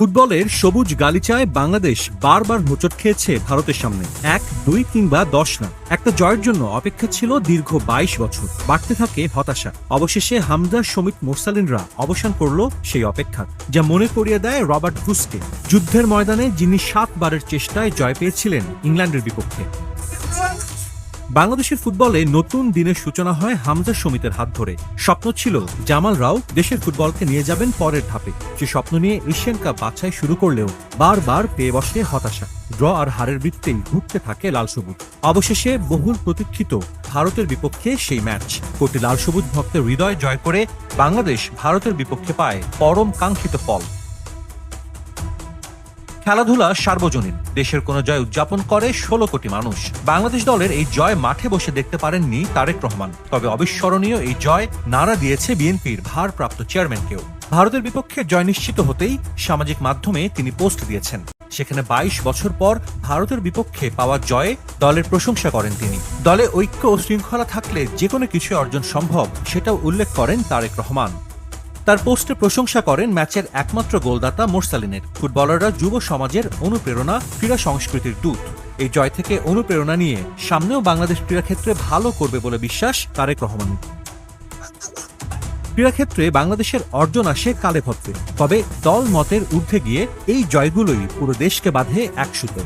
ফুটবলের সবুজ গালিচায় বাংলাদেশ বারবার হোঁচট খেয়েছে ভারতের সামনে। এক, দুই কিংবা দশ না একটা জয়ের জন্য অপেক্ষা ছিল দীর্ঘ বাইশ বছর। বাড়তে থাকে হতাশা। অবশেষে হামদা সমিত মোরসালিনরা অবসান করল সেই অপেক্ষা, যা মনে করিয়ে দেয় রবার্ট ব্রুসকে যুদ্ধের ময়দানে যিনি সাতবারের চেষ্টায় জয় পেয়েছিলেন ইংল্যান্ডের বিপক্ষে। বাংলাদেশের ফুটবলে নতুন দিনের সূচনা হয় হামজা সমিতের হাত ধরে। স্বপ্ন ছিল জামাল রাও দেশের ফুটবলকে নিয়ে যাবেন পরের ধাপে। সে স্বপ্ন নিয়ে এশিয়ান কাপ বাছাই শুরু করলেও বারবার পেয়ে বসে হতাশা। ড্র আর হারের বৃত্তেই ঘুরতে থাকে লাল সবুজ। অবশেষে বহুল প্রতীক্ষিত ভারতের বিপক্ষে সেই ম্যাচ। কোটি লাল সবুজ ভক্তের হৃদয় জয় করে বাংলাদেশ ভারতের বিপক্ষে পায় পরম কাঙ্ক্ষিত ফল। খেলাধুলা সার্বজনীন। দেশের কোনো জয় উদযাপন করে ষোলো কোটি মানুষ। বাংলাদেশ দলের এই জয় মাঠে বসে দেখতে পারেননি তারেক রহমান। তবে অবিস্মরণীয় এই জয় নাড়া দিয়েছে বিএনপির ভারপ্রাপ্ত চেয়ারম্যানকেও। ভারতের বিপক্ষে জয় নিশ্চিত হতেই সামাজিক মাধ্যমে তিনি পোস্ট দিয়েছেন। সেখানে বাইশ বছর পর ভারতের বিপক্ষে পাওয়া জয়ে দলের প্রশংসা করেন তিনি। দলে ঐক্য ও শৃঙ্খলা থাকলে যে কোনো কিছু অর্জন সম্ভব, সেটাও উল্লেখ করেন তারেক রহমান। তার পোস্টে প্রশংসা করেন ম্যাচের একমাত্র গোলদাতা মোরসালিনের। ফুটবলাররা যুব সমাজের অনুপ্রেরণা, ক্রীড়া সংস্কৃতির দূত। এই জয় থেকে অনুপ্রেরণা নিয়ে সামনেও বাংলাদেশ ক্রীড়াক্ষেত্রে ভালো করবে বলে বিশ্বাস তারেক রহমান ক্রীড়াক্ষেত্রে বাংলাদেশের অর্জন আসে কালে ভদ্রে তবে দল মতের ঊর্ধ্বে গিয়ে এই জয়গুলোই পুরো দেশকে বাঁধে এক সুতো।